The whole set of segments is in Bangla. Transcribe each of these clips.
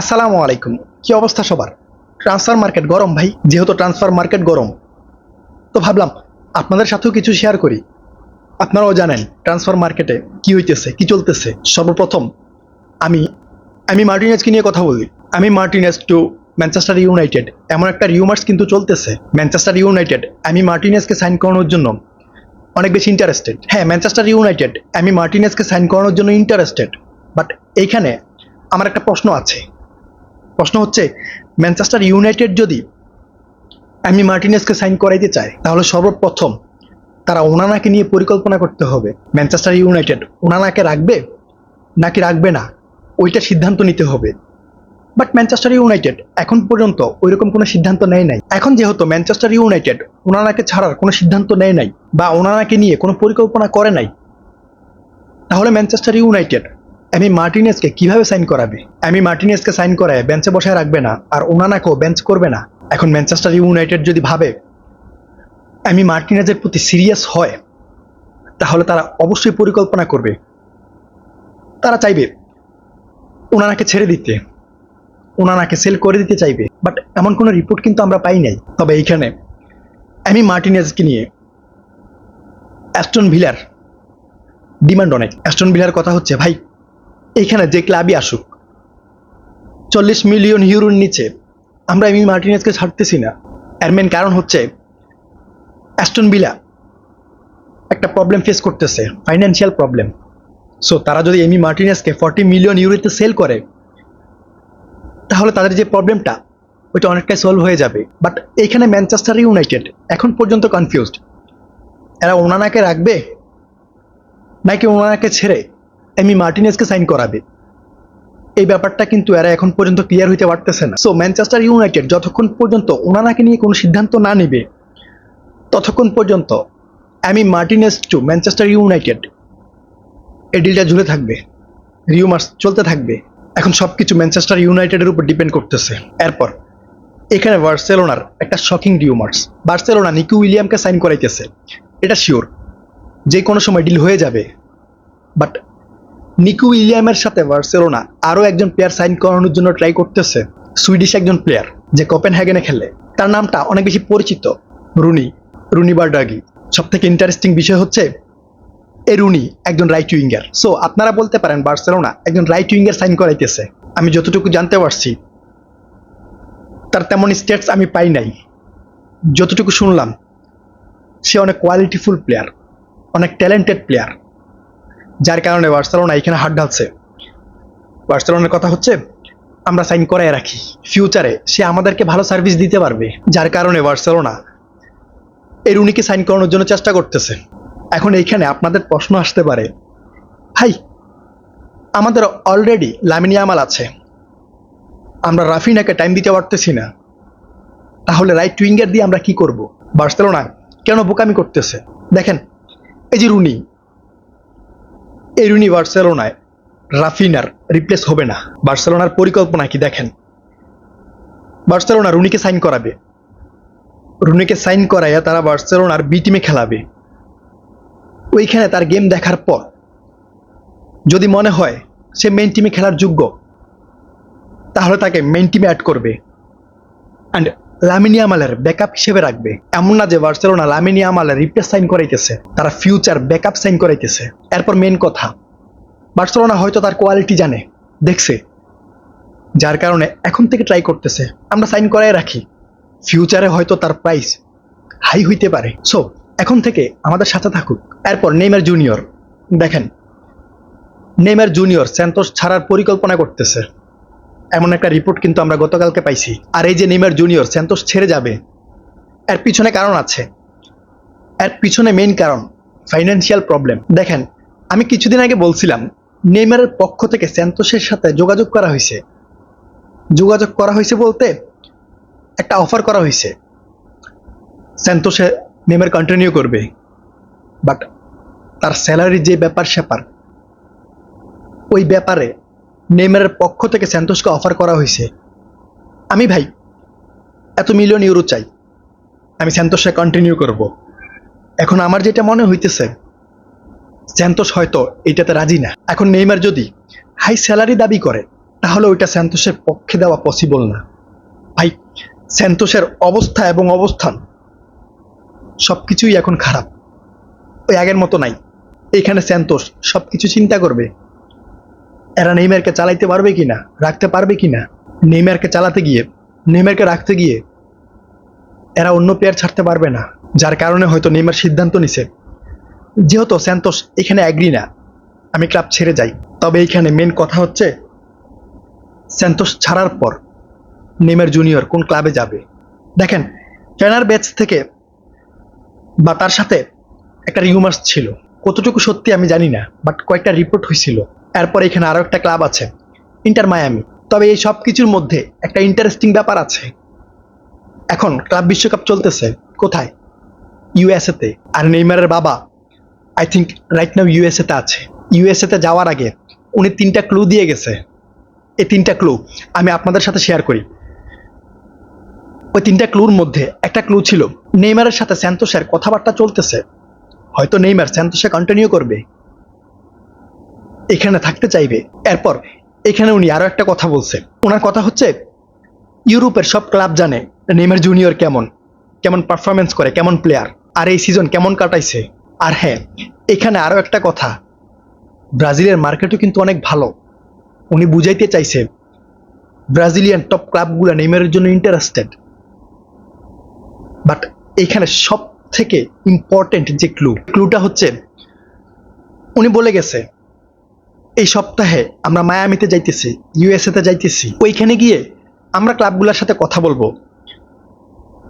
আসসালামু আলাইকুম। কি অবস্থা সবার? ট্রান্সফার মার্কেট গরম ভাই, যেহেতু ট্রান্সফার মার্কেট গরম। তো ভাবলাম, আপনাদের সাথেও কিছু শেয়ার করি। আপনারাও জানেন, ট্রান্সফার মার্কেটে কি হইতেছে, কি চলতেছে। সর্বপ্রথম, আমি আমি মার্টিনেজকে নিয়ে কথা বলি। আমি মার্টিনেজ টু ম্যানচেস্টার ইউনাইটেড এমন একটা রিউমার্স কিন্তু চলতেছে ম্যানচেস্টার ইউনাইটেড আমি মার্টিনেজকে সাইন করানোর জন্য। অনেক বেশি ইন্টারেস্টেড হ্যাঁ ম্যানচেস্টার ইউনাইটেড আমি মার্টিনেজকে সাইন করানোর জন্য ইন্টারেস্টেড বাট এইখানে আমার একটা প্রশ্ন আছে। প্রশ্ন হচ্ছে ম্যানচেস্টার ইউনাইটেড যদি আমি মার্টিনেসকে সাইন করাইতে চায়, তাহলে সর্বপ্রথম তারা ওনানাকে নিয়ে পরিকল্পনা করতে হবে। ম্যানচেস্টার ইউনাইটেড ওনানাকে রাখবে নাকি রাখবে না, ওইটা সিদ্ধান্ত নিতে হবে। বাট ম্যানচেস্টার ইউনাইটেড এখন পর্যন্ত ওইরকম কোনো সিদ্ধান্ত নেয় নাই। এখন যেহেতু ম্যানচেস্টার ইউনাইটেড ওনানাকে ছাড়ার কোনো সিদ্ধান্ত নেয় নাই বা ওনানাকে নিয়ে কোনো পরিকল্পনা করে নাই, তাহলে ম্যানচেস্টার ইউনাইটেড অ্যামি মার্টিনেসকে কীভাবে সাইন করাবে? অ্যামি মার্টিনেসকে সাইন করায় বেঞ্চে বসায় রাখবে না, আর ওনানাকেও বেঞ্চ করবে না। এখন ম্যানচেস্টার ইউনাইটেড যদি ভাবে অ্যামি মার্টিনেজের প্রতি সিরিয়াস হয়, তাহলে তারা অবশ্যই পরিকল্পনা করবে। তারা চাইবে ওনানাকে ছেড়ে দিতে, ওনানাকে সেল করে দিতে চাইবে, বাট এমন কোনো রিপোর্ট কিন্তু আমরা পাই নাই। তবে এইখানে অ্যামি মার্টিনেজকে নিয়ে অ্যাস্টন ভিলার ডিমান্ড অনেক। অ্যাস্টন ভিলার কথা হচ্ছে, ভাই এইখানে যে ক্লাবই আসুক, চল্লিশ মিলিয়ন ইউরোর নিচে আমরা এমি মার্টিনেজকে ছাড়তেছি না। এর মেন কারণ হচ্ছে অ্যাস্টন বিলা একটা প্রবলেম ফেস করতেছে ফাইন্যান্সিয়াল প্রবলেম সো তারা যদি এমি মার্টিনেজকে ফর্টি মিলিয়ন ইউরোতে সেল করে, তাহলে তাদের যে প্রবলেমটা ওইটা অনেকটাই সলভ হয়ে যাবে। বাট এইখানে ম্যানচেস্টার ইউনাইটেড এখন পর্যন্ত কনফিউজড এরা ওনানাকে রাখবে, নাকি ওনানাকে ছেড়ে এমি মার্টিনেসকে সাইন করাবে। এই ব্যাপারটা কিন্তু এরা এখন পর্যন্ত ক্লিয়ার হইতে পারতেছে না। সো ম্যানচেস্টার ইউনাইটেড যতক্ষণ পর্যন্ত ওনানাকে নিয়ে কোনো সিদ্ধান্ত না নেবে, ততক্ষণ পর্যন্ত Emi Martinez to Manchester United এই ডিলটা ঝুলে থাকবে রিউমার্স চলতে থাকবে। এখন সব কিছু ম্যানচেস্টার ইউনাইটেডের উপর ডিপেন্ড করতেছে। এরপর, এখানে বার্সেলোনার একটা শকিং রিউমার্স বার্সেলোনা নিকু উইলিয়ামকে সাইন করাইতেছে। এটা শিওর যে কোনো সময় ডিল হয়ে যাবে বাট নিকু উইলিয়ামের সাথে বার্সেলোনা আরও একজন প্লেয়ার সাইন করানোর জন্য ট্রাই করতেছে। সুইডিশ একজন প্লেয়ার যে কোপেন হ্যাগেনে খেলে। তার নামটা অনেক বেশি পরিচিত। Roony Roony Bardghji. সব থেকে ইন্টারেস্টিং বিষয় হচ্ছে এ রুনি একজন রাইট উইঙ্গার সো আপনারা বলতে পারেন বার্সেলোনা একজন রাইট উইঙ্গার সাইন করাইতেছে। আমি যতটুকু জানতে পারছি, তার তেমন স্টেটস আমি পাই নাই। যতটুকু শুনলাম, সে অনেক কোয়ালিটিফুল প্লেয়ার অনেক ট্যালেন্টেড প্লেয়ার যার কারণে বার্সেলোনা এখানে হাত ঢালছে। বার্সেলোনার কথা হচ্ছে, আমরা সাইন করাই রাখি। ফিউচারে সে আমাদেরকে ভালো সার্ভিস দিতে পারবে, যার কারণে বার্সেলোনা এই রুনিকে সাইন করানোর জন্য চেষ্টা করতেছে। এখন এইখানে আপনাদের প্রশ্ন আসতে পারে, ভাই, আমাদের অলরেডি লামিনিয়ামাল আছে। আমরা রাফিনাকে টাইম দিতে পারতেছি না। তাহলে রাইট উইঙ্গার দিয়ে আমরা কি করব? বার্সেলোনা কেন বোকামি করতেছে? দেখেন, এই যে রুনি এই রুনি বার্সেলোনায় রাফিনার রিপ্লেস হবে না। বার্সেলোনার পরিকল্পনা কি দেখেন? বার্সেলোনা রুনিকে সাইন করাবে। রুনিকে সাইন করাইয়া তারা বার্সেলোনার বি টিমে খেলাবে। ওইখানে তার গেম দেখার পর, যদি মনে হয় সে মেইন টিমে খেলার যোগ্য, তাহলে তাকে মেন টিমে অ্যাড করবে। অ্যান্ড লামিনিয়ামালের ব্যাকআপ হিসেবে রাখবে। এমন না যে বার্সেলোনা লামিনিয়ামালের রিপ্লেস সাইন করাইতেছে, তারা ফিউচার ব্যাকআপ সাইন করাইতেছে। এরপর মেন কথা, বার্সেলোনা হয়তো তার কোয়ালিটি জানে, দেখছে, যার কারণে এখন থেকে ট্রাই করতেছে। আমরা সাইন করাই রাখি, ফিউচারে হয়তো তার প্রাইস হাই হইতে পারে। সো এখন থেকে আমাদের সাথে থাকুক। এরপর নেইমার জুনিয়র, দেখেন, নেইমার জুনিয়র স্যান্তোস ছাড়ার পরিকল্পনা করতেছে। এমন একটা রিপোর্ট কিন্তু আমরা গতকালকে পাইছি। আর এই যে নেইমার জুনিয়র স্যান্তোস ছেড়ে যাবে, এর পিছনে কারণ আছে। এর পিছনে মেইন কারণ ফাইন্যান্সিয়াল প্রবলেম দেখেন, আমি কিছুদিন আগে বলছিলাম, নেইমারের পক্ষ থেকে স্যান্তোসের সাথে যোগাযোগ করা হয়েছে। যোগাযোগ করা হয়েছে বলতে একটা অফার করা হয়েছে। স্যান্তোসে নেইমার কন্টিনিউ করবে। বাট তার স্যালারির যে ব্যাপার স্যাপার ওই ব্যাপারে নেইমারের পক্ষ থেকে স্যান্তোসকে অফার করা হয়েছে। আমি ভাই, এত মিলিয়ন ইউরো চাই। আমি স্যান্তোসে কন্টিনিউ করব। এখন আমার যেটা মনে হইতেছে স্যান্তোস হয়তো এটাতে রাজি না। এখন নেইমার যদি হাই স্যালারি দাবি করে, তাহলে ওইটা স্যান্তোসের পক্ষে দেওয়া পসিবল না। ভাই স্যান্তোসের অবস্থা এবং অবস্থান সব কিছুই এখন খারাপ। ওই আগের মতো নাই। এখানে স্যান্তোস সব কিছু চিন্তা করবে। এরা নেইমারকে চালাইতে পারবে কিনা, রাখতে পারবে কিনা? নেইমারকে চালাতে গিয়ে, নেইমারকে রাখতে গিয়ে এরা অন্য প্লেয়ার ছাড়তে পারবে না, যার কারণে হয়তো নেইমার সিদ্ধান্ত নিছে। যেহেতু স্যান্তোস এখানে অ্যাগ্রি না, আমি ক্লাব ছেড়ে যাই। তবে এইখানে মেন কথা হচ্ছে স্যান্তোস ছাড়ার পর নেইমার জুনিয়র কোন ক্লাবে যাবে। দেখেন ফেনার ব্যাচ থেকে বা তার সাথে একটা রিউমার্স ছিল। কতটুকু সত্যি আমি জানি না বাট কয়েকটা রিপোর্ট হয়েছিল। এরপর এখানে আরও একটা ক্লাব আছে, ইন্টার মায়ামি। তবে এই সব কিছুর মধ্যে একটা ইন্টারেস্টিং ব্যাপার আছে। এখন ক্লাব বিশ্বকাপ চলতেছে, কোথায়? ইউএসএতে আর নেইমারের বাবা আই থিঙ্ক রাইট নাও ইউএসএতে আছে। ইউএসএতে যাওয়ার আগে উনি তিনটা ক্লু দিয়ে গেছে। এই তিনটা ক্লু আমি আপনাদের সাথে শেয়ার করি। ওই তিনটা ক্লুর মধ্যে একটা ক্লু ছিল, নেইমারের সাথে স্যান্তোসের কথাবার্তা চলতেছে। হয়তো নেইমার স্যান্তোসে কন্টিনিউ করবে। এখানে থাকতে চাইবে। এরপর এখানে উনি আরও একটা কথা বলছে। ওনার কথা হচ্ছে, ইউরোপের সব ক্লাব জানে নেইমার জুনিয়র কেমন কেমন পারফরমেন্স করে, কেমন প্লেয়ার আর এই সিজন কেমন কাটাইছে। আর হ্যাঁ এখানে আরও একটা কথা, ব্রাজিলের মার্কেটও কিন্তু অনেক ভালো। উনি বুঝাইতে চাইছে, ব্রাজিলিয়ান টপ ক্লাবগুলো নেইমারের জন্য ইন্টারেস্টেড বাট এখানে সব থেকে ইম্পর্টেন্ট যে ক্লু ক্লুটা হচ্ছে, উনি বলে গেছে এই সপ্তাহে আমরা মায়ামিতে যাইতেছি, ইউএসএতে যাইতেছি। ওইখানে গিয়ে আমরা ক্লাবগুলোর সাথে কথা বলব।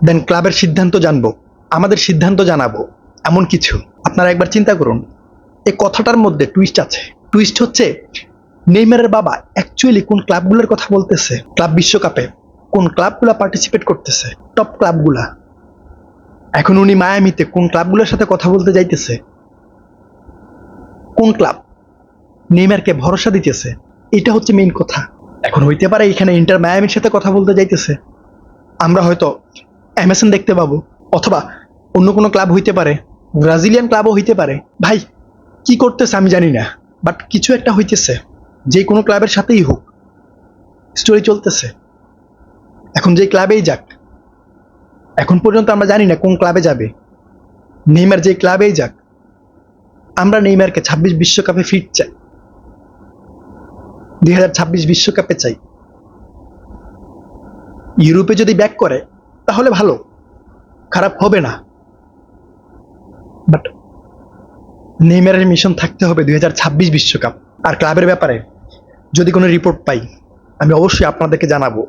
দেন ক্লাবের সিদ্ধান্ত জানব, আমাদের সিদ্ধান্ত জানাব, এমন কিছু। আপনারা একবার চিন্তা করুন, এই কথাটার মধ্যে টুইস্ট আছে। টুইস্ট হচ্ছে, নেইমারের বাবা অ্যাকচুয়ালি কোন ক্লাবগুলোর কথা বলতেছে? ক্লাব বিশ্বকাপে কোন ক্লাবগুলা পার্টিসিপেট করতেছে? টপ ক্লাবগুলা। এখন উনি মায়ামিতে কোন ক্লাবগুলোর সাথে কথা বলতে যাইতেছে? কোন ক্লাব? নেইমারকে ভরসা দিতেছে। এটা হচ্ছে মেইন কথা। এখন হইতে পারে এখানে ইন্টার মায়ামির সাথে কথা বলতে যাইতেছে। আমরা হয়তো অ্যামাজন দেখতে পাবো, অথবা অন্য কোনো ক্লাব হইতে পারে ব্রাজিলিয়ান ক্লাবও হইতে পারে। ভাই, কি করতেছে আমি জানি না বাট কিছু একটা হইতেছে। যে কোনো ক্লাবের সাথেই হোক স্টোরি চলতেছে। এখন যে ক্লাবেই যাক, এখন পর্যন্ত আমরা জানি না কোন ক্লাবে যাবে। নেইমার যে ক্লাবেই যাক, আমরা নেইমারকে ছাব্বিশ বিশ্বকাপে ফিট চাই দুই হাজার ছাব্বিশ বিশ্বকাপে চাই। ইউরোপে যদি ব্যাক করে, তাহলে ভালো। খারাপ হবে না। বাট নেইমারের মিশন থাকতে হবে দুই হাজার ছাব্বিশ বিশ্বকাপ। আর ক্লাবের ব্যাপারে যদি কোনো রিপোর্ট পাই, আমি অবশ্যই আপনাদেরকে জানাব।